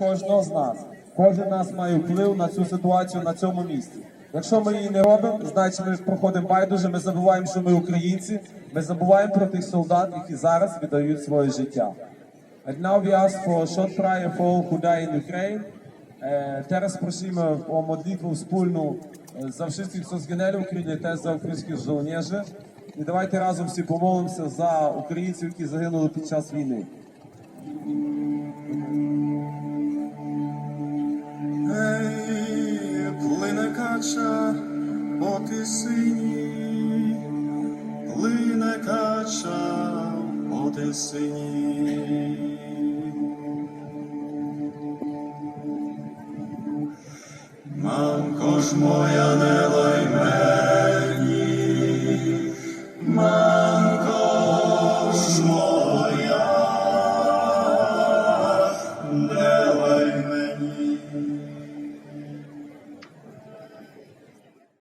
кожного з нас. Кожен нас має вплив на цю ситуацію на цьому місці. Якщо ми її не робимо, значить ми проходимо байдуже, ми забуваємо, що ми українці, ми забуваємо про тих солдат, які зараз віддають своє життя. And now we ask for a short prayer for all who die in Ukraine. Teraz prosimy o modlitwę wspólną za wszystkich, co zginęli w Україні, też za українських żołnierzy. І давайте разом всі помолимося за українців, які загинули під час війни. Кача по тисині, плине кача по тисині. Мамко ж моя не лай мамко